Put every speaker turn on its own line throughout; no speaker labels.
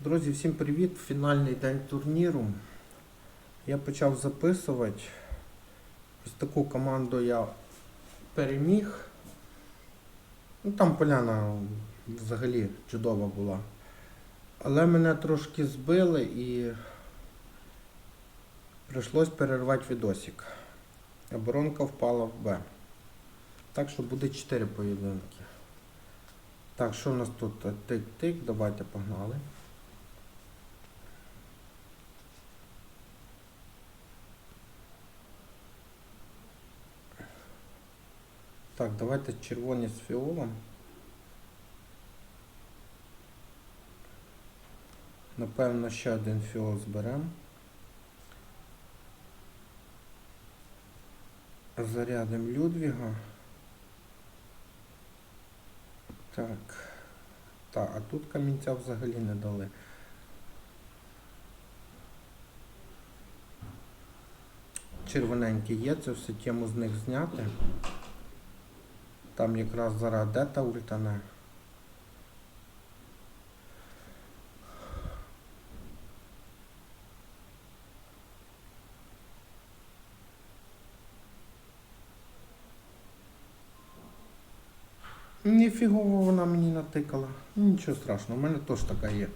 Друзі, всім привіт! Фінальний день турніру. Я почав записувати. Ось таку команду я переміг. Ну, там поляна взагалі чудова була. Але мене трошки збили і прийшлось перервати відосик. Оборонка впала в Б. Так що буде 4 поєдинки. Так, що у нас тут? Тик-тик, давайте погнали. Так, давайте червоні з фіолом. Напевно, ще один фіол зберемо. Зарядимо Людвіга. Так. Так, а тут камінця взагалі не дали. Червоненькі є, це все тему з них зняти. Там якраз зараз дета ультане. Ніфігово вона мені натикала. Нічого страшного, у мене теж така є.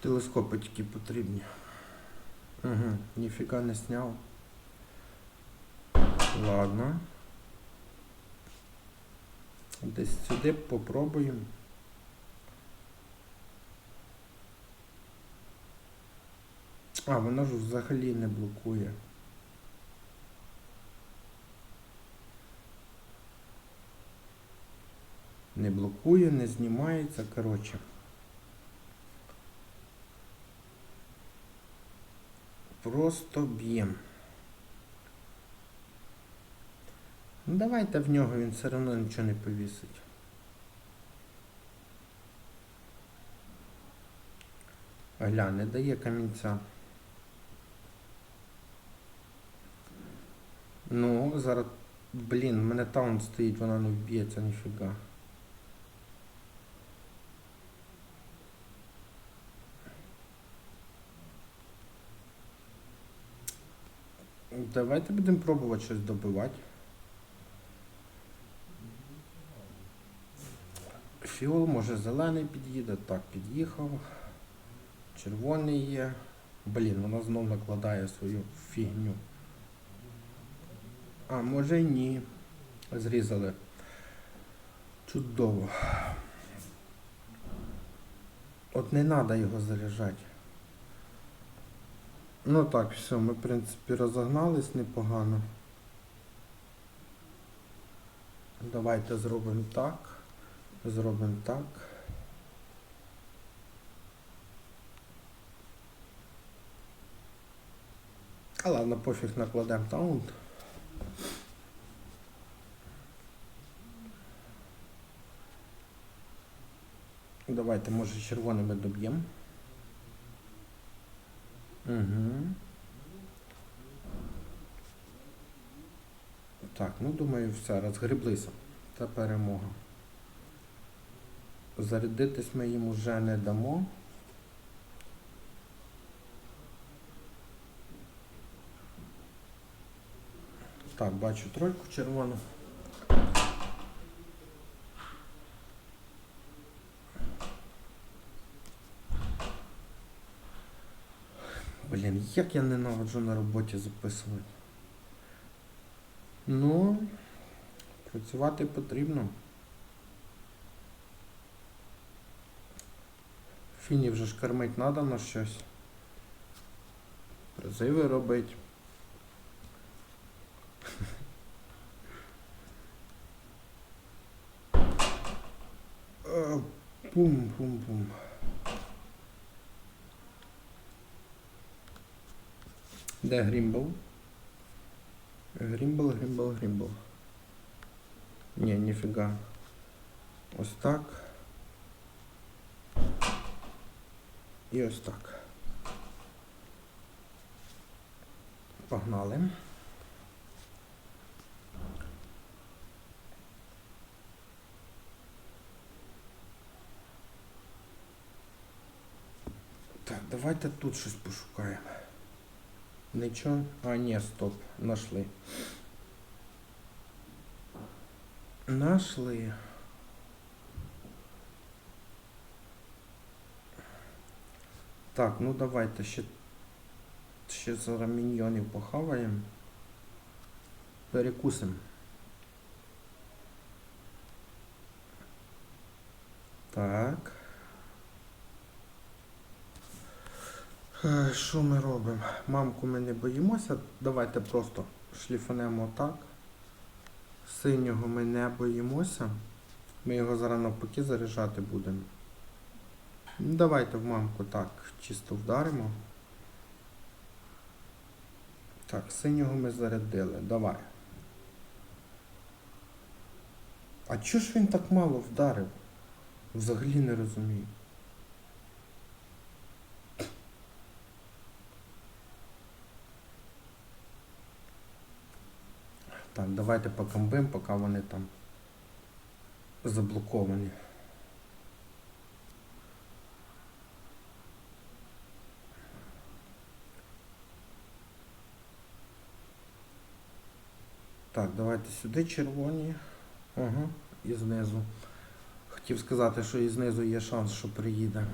Телескопи тільки потрібні. Угу, ніфіга не сняв. Ладно. Десь сюди попробуємо. А, вона ж взагалі не блокує. Не блокує, не знімається, коротше. Просто б'єм. Ну давайте в нього, він все одно нічого не повісить. Гля, не дає камінця. Ну, зараз, блін, в мене таун стоїть, вона не вб'ється ніфіга. Давайте будемо пробувати щось добивати. Фіол, може зелений під'їде, так, під'їхав. Червоний є. Блін, вона знов накладає свою фігню. А, може ні. Зрізали. Чудово. От не треба його заряджати. Ну так, все, ми, в принципі, розогнались непогано. Давайте зробимо так. Зробимо так. А ладно, пофіг накладемо таунт. Давайте, може, червоними доб'ємо. Угу. Так, ну думаю, все, розгреблися. Це перемога. Зарядитись ми їм уже не дамо. Так, бачу тройку червону. Блін, як я ненавиджу на роботі записувати. Ну, працювати потрібно. Фіні вже ж кормить треба на щось. Призиви робить. Е, Пум-пум-пум. Де Грімбл? Грімбл, Грімбл, Грімбл. Ні, ніфіга. Ось так. І ось так. Погнали. Так, давайте тут щось пошукаємо. Нічого. А, ні, стоп. Нашли. Нашли. Так, ну давайте ще, ще зараз міньйонів похаваємо. Перекусимо. Так. Е, Що ми робимо? Мамку ми не боїмося. Давайте просто шліфанемо так. Синього ми не боїмося. Ми його зараз навпаки заряджати будемо. Давайте в мамку так чисто вдаримо. Так, синього ми зарядили. Давай. А чого ж він так мало вдарив? Взагалі не розумію. Так, давайте покамбим, поки вони там заблоковані. Так, давайте сюди червоні. Ага, і знизу. Хотів сказати, що і знизу є шанс, що приїде.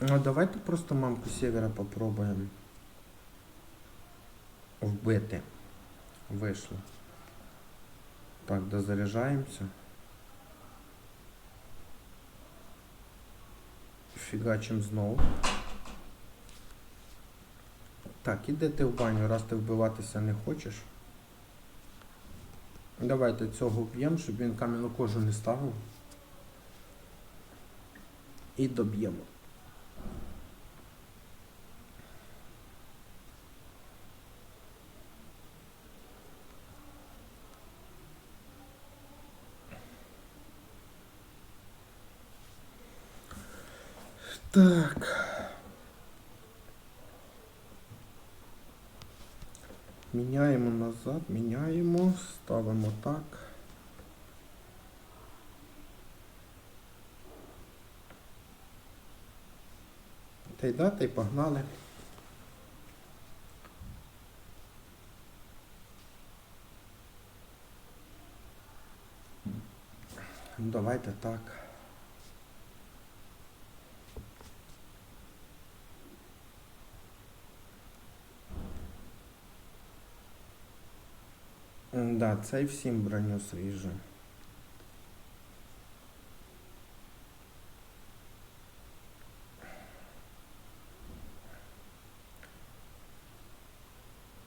Ну, давайте просто мамку севера попробуємо вбити. Вийшло. Так, дозаряджаємося. Фігачим знову. Так, іди ти в баню, раз ти вбиватися не хочеш. Давайте цього вб'ємо, щоб він кам'яну кожу не ставив. І доб'ємо. Так. Міняємо назад, міняємо, ставимо так. Та й да, й погнали. Давайте так. Да, цей всім броню сріжу.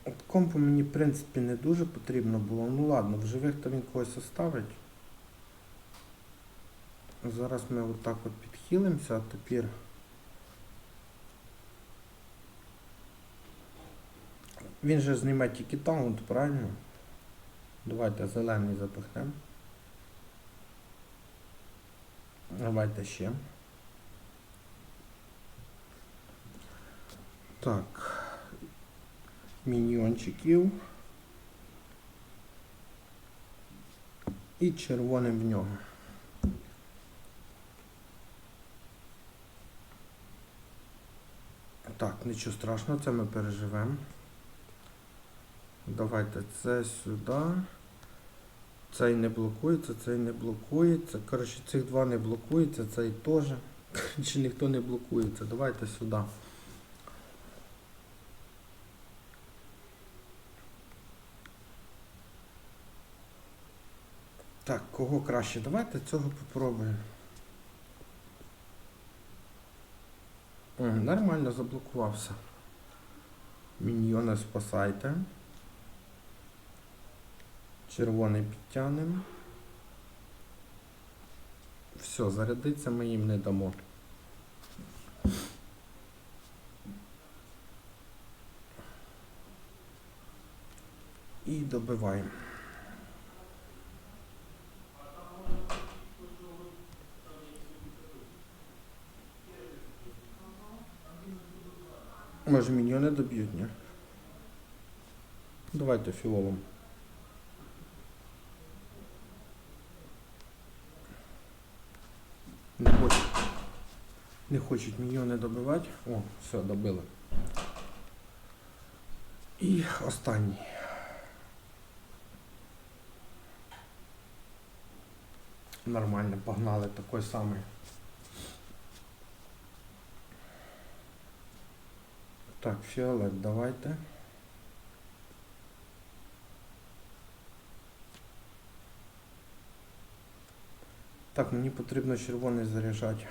От компу мені, в принципі, не дуже потрібно було. Ну ладно, в живих то він когось оставить. Зараз ми отак от підхилимося, а тепер. Він же зніме тільки таунт, правильно? Давайте зелений запихнемо. Давайте ще. Так. Міньйончиків. І червоним в нього. Так, нічого страшного, це ми переживемо. Давайте це сюди. Цей не блокується, цей не блокується. Коротше, цих два не блокується, цей теж. Коротше, ніхто не блокується. Давайте сюди. Так, кого краще? Давайте цього попробуємо. Нормально заблокувався. Міньйони спасайте. Червоний підтягнемо. Все, зарядиться ми їм не дамо. І добиваємо. Може міньйони доб'ють, ні? Давайте філолом. Не хочуть міньйони добивати. О, все, добили. І останній. Нормально, погнали такий самий. Так, фіолет давайте. Так, мені потрібно червоний заряджати.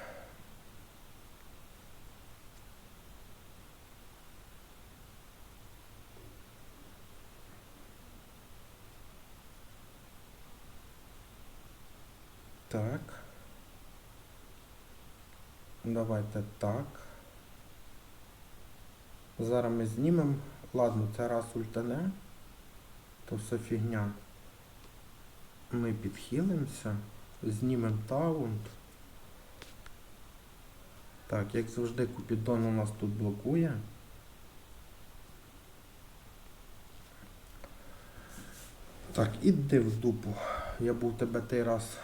Так. Давайте так. Зараз ми знімемо. Ладно, це раз ультане. То все фігня. Ми підхилимося. Знімемо таунт. Так, як завжди, Купідон у нас тут блокує. Так, іди в дупу. Я був тебе той раз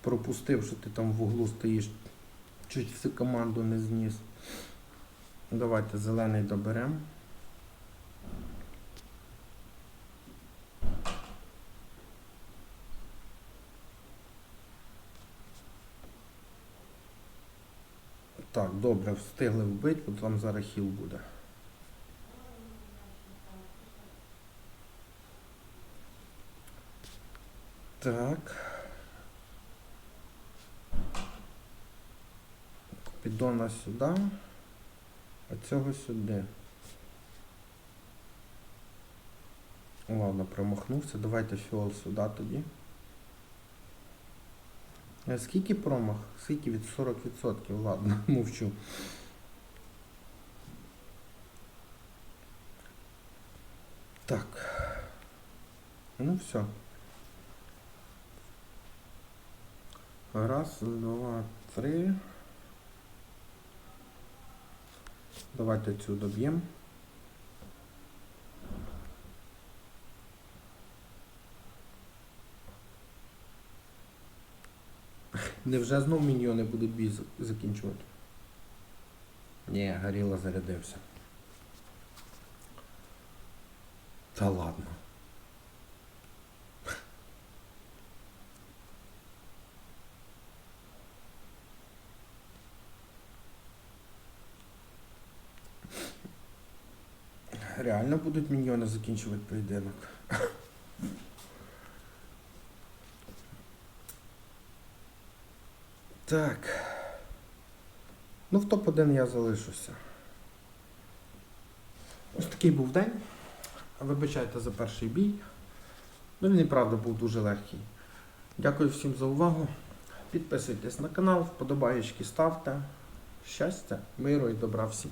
пропустив, що ти там в углу стоїш. Чуть всю команду не зніс. Давайте зелений доберемо. Так, добре, встигли вбити, бо там зараз хіл буде. Так. Піддона сюди, а цього сюди. Ладно, промахнувся. Давайте фіол сюди тоді. Скільки промах? Скільки від 40%? Ладно, мовчу. Так. Ну все. Раз, два, три. Давайте цю доб'ємо. Невже знов міньйони будуть бій закінчувати? Ні, горіло зарядився. Та ладно. Реально будуть міньйони закінчувати поєдинок. Так. Ну, в топ-1 я залишуся. Ось такий був день. Вибачайте за перший бій. Ну, він і правда був дуже легкий. Дякую всім за увагу. Підписуйтесь на канал, вподобаєчки ставте. Щастя, миру і добра всім.